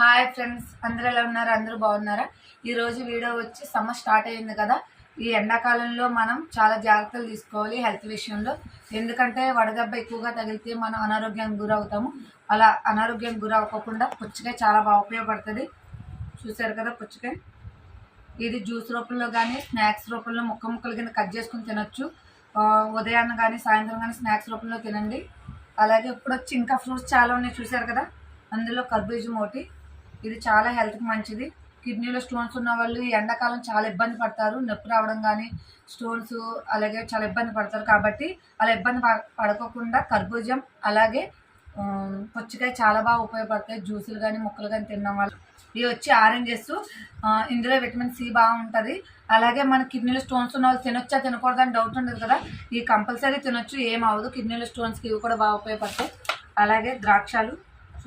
Hi friends అందరూ ఎలా ఉన్నారు? అందరూ బాగున్నారా? ఈరోజు వీడియో వచ్చి సమ్మర్ స్టార్ట్ అయింది కదా. ఈ ఎండాకాలంలో మనం చాలా జాగ్రత్తలు తీసుకోవాలి హెల్త్ విషయంలో. ఎందుకంటే వడదెబ్బ ఎక్కువగా తగిలితే మనం అనారోగ్యానికి గురవుతాము. అలా అనారోగ్యానికి గురవ్వకుండా పుచ్చకాయ చాలా బాగా ఉపయోగపడుతుంది. చూసారు కదా పుచ్చకాయ? ఇది జ్యూస్ రూపంలో కానీ స్నాక్స్ రూపంలో ముక్క ముక్కలు కింద కట్ చేసుకుని తినొచ్చు. ఆ, ఉదయాన్న కానీ సాయంత్రం కానీ స్నాక్స్ రూపంలో తినండి. అలాగే ఇప్పుడు వచ్చి ఇంకా ఫ్రూట్స్ చాలా ఉన్నాయి చూసారు కదా? అందులో కర్బూజం ఒకటి ఇది చాలా హెల్త్కి మంచిది. కిడ్నీలో స్టోన్స్ ఉన్న వాళ్ళు ఈ ఎండాకాలం చాలా ఇబ్బంది పడతారు. నొప్పి రావడం కానీ స్టోన్స్ అలాగే చాలా ఇబ్బంది పడతారు. కాబట్టి అలా ఇబ్బంది ప- పడకోకుండా కర్బూజం అలాగే పుచ్చకాయ చాలా బాగా ఉపయోగపడతాయి. జ్యూసులు కానీ ముక్కలు కానీ తినడం వల్ల. ఇవి వచ్చి ఆరెంజెస్ ఇందులో విటమిన్ సి బాగుంటుంది అలాగే మన కిడ్నీలో స్టోన్స్ ఉన్న వాళ్ళు తినొచ్చా తినకూడదు అని డౌట్ ఉండదు కదా. ఈ కంపల్సరీ తినొచ్చు ఏం అవ్వదు. కిడ్నీలో స్టోన్స్కి ఇవి కూడా బాగా ఉపయోగపడతాయి. అలాగే ద్రాక్షాలు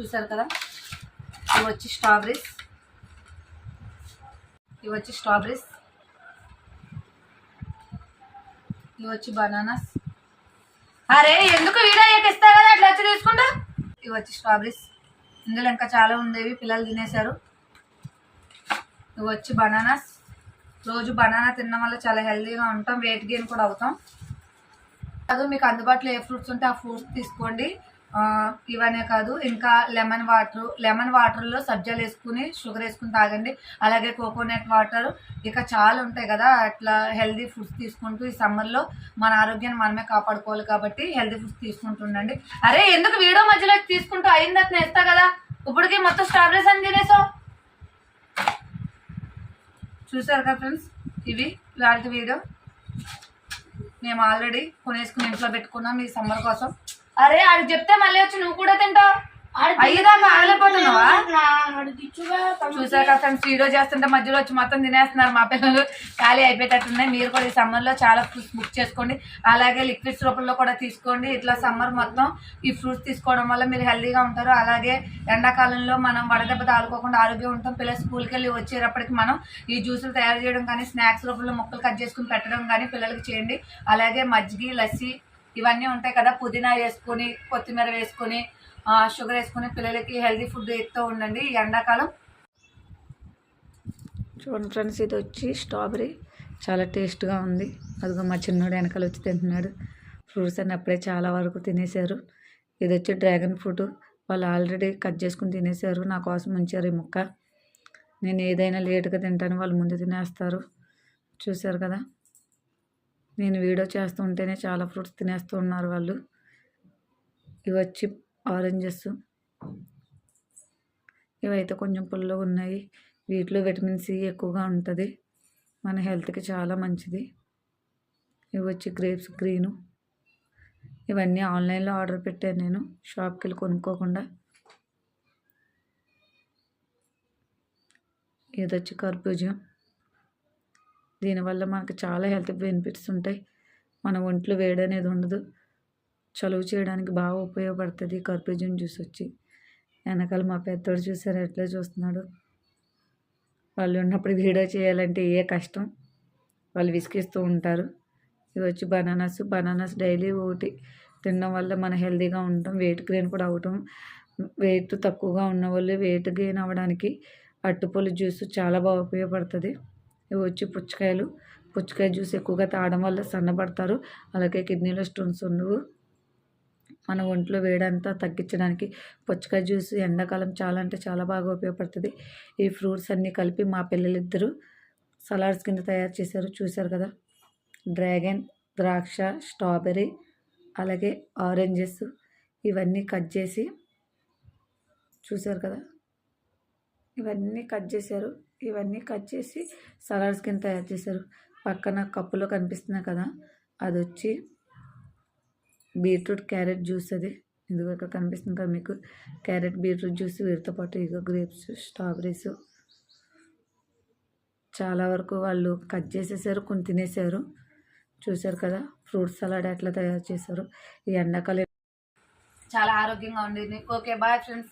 చూసారు కదా. ఇవి వచ్చి స్ట్రాబెరీస్ ఇవి వచ్చి స్ట్రాబెరీస్ ఇవి వచ్చి బనానాస్. అరే ఎందుకు వీడియో అయ్యాక ఇస్తా కదా? అట్లా వచ్చి తీసుకుంటా. ఇవి వచ్చి స్ట్రాబెరీస్ ఇందులో ఇంకా చాలా ఉండేవి పిల్లలు తినేశారు. ఇవి వచ్చి బనానాస్. రోజు బనానా తినడం వల్ల చాలా హెల్తీగా ఉంటాం వెయిట్ గెయిన్ కూడా అవుతాం. అది మీకు అందుబాటులో ఏ ఫ్రూట్స్ ఉంటే ఆ ఫ్రూట్స్ తీసుకోండి. ఇవనే కాదు. ఇంకా లెమన్ వాటర్ లెమన్ వాటర్లో సబ్జాలు వేసుకుని షుగర్ వేసుకుని తాగండి. అలాగే కోకోనట్ వాటర్ ఇక చాలా ఉంటాయి కదా. అట్లా హెల్దీ ఫుడ్స్ తీసుకుంటూ ఈ సమ్మర్లో మన ఆరోగ్యాన్ని మనమే కాపాడుకోవాలి కాబట్టి హెల్దీ ఫుడ్స్ తీసుకుంటుండండి అరే ఎందుకు వీడియో మధ్యలో తీసుకుంటూ అయిందని నేస్తా కదా? ఇప్పటికి మొత్తం స్ట్రాబెరీస్ అని తినేసావు. చూసారు కదా ఫ్రెండ్స్ ఇవి ఇలాంటి వీడియో మేము ఆల్రెడీ కొనేసుకుని ఇంట్లో పెట్టుకున్నాం ఈ సమ్మర్ కోసం. అరే అది చెప్తే మళ్ళీ వచ్చి నువ్వు కూడా తింటావు. అయ్యేదాకా ఆగలేకపోతున్నావా వీడియో చేస్తుంటే మధ్యలో వచ్చి మొత్తం తినేస్తున్నారు మా పిల్లలు. ఖాళీ అయిపోయేటట్టున్నాయి మీరు కూడా ఈ సమ్మర్లో చాలా ఫ్రూట్స్ బుక్ చేసుకోండి. అలాగే లిక్విడ్స్ రూపంలో కూడా తీసుకోండి. ఇట్లా సమ్మర్ మొత్తం ఈ ఫ్రూట్స్ తీసుకోవడం వల్ల మీరు హెల్తీగా ఉంటారు. అలాగే ఎండాకాలంలో మనం వడదెబ్బ తాలుకోకుండా ఆరోగ్యం ఉంటాం. పిల్లలు స్కూల్కి వెళ్ళి వచ్చేటప్పటికి మనం ఈ జ్యూసులు తయారు చేయడం కానీ స్నాక్స్ రూపంలో ముక్కలు కట్ చేసుకుని పెట్టడం కానీ పిల్లలకి చేయండి. అలాగే మజ్జిగ లస్సీ ఇవన్నీ ఉంటాయి కదా పుదీనా వేసుకొని కొత్తిమీర వేసుకొని షుగర్ వేసుకొని పిల్లలకి హెల్తీ ఫుడ్ ఇస్తూ ఉండండి ఎండాకాలం. చూడండి ఫ్రెండ్స్ ఇది వచ్చి స్ట్రాబెరీ చాలా టేస్ట్గా ఉంది. అదిగో మా చిన్నోడు వెనకాల వచ్చి తింటున్నాడు. ఫ్రూట్స్ అన్ని అప్పుడే చాలా వరకు తినేశారు ఇది వచ్చి డ్రాగన్ ఫ్రూట్. వాళ్ళు ఆల్రెడీ కట్ చేసుకుని తినేశారు నా కోసం ఉంచారు ఈ ముక్క. నేను ఏదైనా లేట్గా తింటాను వాళ్ళు ముందు తినేస్తారు. చూశారు కదా? నేను వీడియో చేస్తుంటేనే చాలా ఫ్రూట్స్ తినేస్తూ ఉన్నారు వాళ్ళు. ఇవి వచ్చి ఆరెంజెస్. ఇవైతే కొంచెం పుల్లగా ఉన్నాయి. వీటిలో విటమిన్ సి ఎక్కువగా ఉంటుంది. మన హెల్త్కి చాలా మంచిది. ఇవి వచ్చి గ్రేప్స్ గ్రీను. ఇవన్నీ ఆన్లైన్లో ఆర్డర్ పెట్టాను నేను. షాప్కి వెళ్ళి కొనుక్కోకుండా. ఇది వచ్చి కర్బూజం. దీనివల్ల మనకు చాలా హెల్త్ బెనిఫిట్స్ ఉంటాయి. మన ఒంట్లో వేడి అనేది ఉండదు. చలువ చేయడానికి బాగా ఉపయోగపడుతుంది కర్పూజం కర్బూజం జ్యూస్ వచ్చి. వెనకాల మా పెద్దోడు చూసారు ఎట్లా చూస్తున్నాడు? వాళ్ళు ఉన్నప్పుడు వీడియో చేయాలంటే ఏ కష్టం? వాళ్ళు విసిగిస్తూ ఉంటారు. ఇవి వచ్చి బనానాస్ బనానాస్ డైలీ ఒకటి తినడం వల్ల మన హెల్తీగా ఉంటాం వెయిట్ గెయిన్ కూడా అవటం వెయిట్ తక్కువగా ఉన్న వాళ్ళు వెయిట్ గెయిన్ అవ్వడానికి అట్టుపొలి జ్యూస్ చాలా బాగా ఉపయోగపడుతుంది. ఇవి వచ్చి పుచ్చకాయలు. పుచ్చకాయ జ్యూస్ ఎక్కువగా తాగడం వల్ల సన్నబడతారు. అలాగే కిడ్నీలో స్టోన్స్ ఉండవు. మన ఒంట్లో వేడంతా తగ్గించడానికి పుచ్చకాయ జ్యూస్ ఎండాకాలం చాలా అంటే చాలా బాగా ఉపయోగపడుతుంది. ఈ ఫ్రూట్స్ అన్నీ కలిపి మా పిల్లలిద్దరూ సలాడ్స్ కింద తయారు చేశారు. చూశారు కదా? డ్రాగన్ ద్రాక్ష స్ట్రాబెర్రీ అలాగే ఆరెంజెస్ ఇవన్నీ కట్ చేసి చూశారు కదా? ఇవన్నీ కట్ చేశారు. ఇవన్నీ కట్ చేసి సలాడ్స్ కింద తయారు చేశారు. పక్కన కప్పులో కనిపిస్తున్నాయి కదా అది వచ్చి బీట్రూట్ క్యారెట్ జ్యూస్ అది. ఇదిగో ఇక్కడ కనిపిస్తుంది కదా మీకు. క్యారెట్ బీట్రూట్ జ్యూస్ వీటితో పాటు ఇగో గ్రేప్స్ స్ట్రాబెరీస్ చాలా వరకు వాళ్ళు కట్ చేసేసారు కొన్ని తినేసారు. చూశారు కదా ఫ్రూట్ సలాడ్ ఎట్లా తయారు చేశారు. ఈ ఎండాకాలం చాలా ఆరోగ్యంగా ఉండేది. Okay bye friends.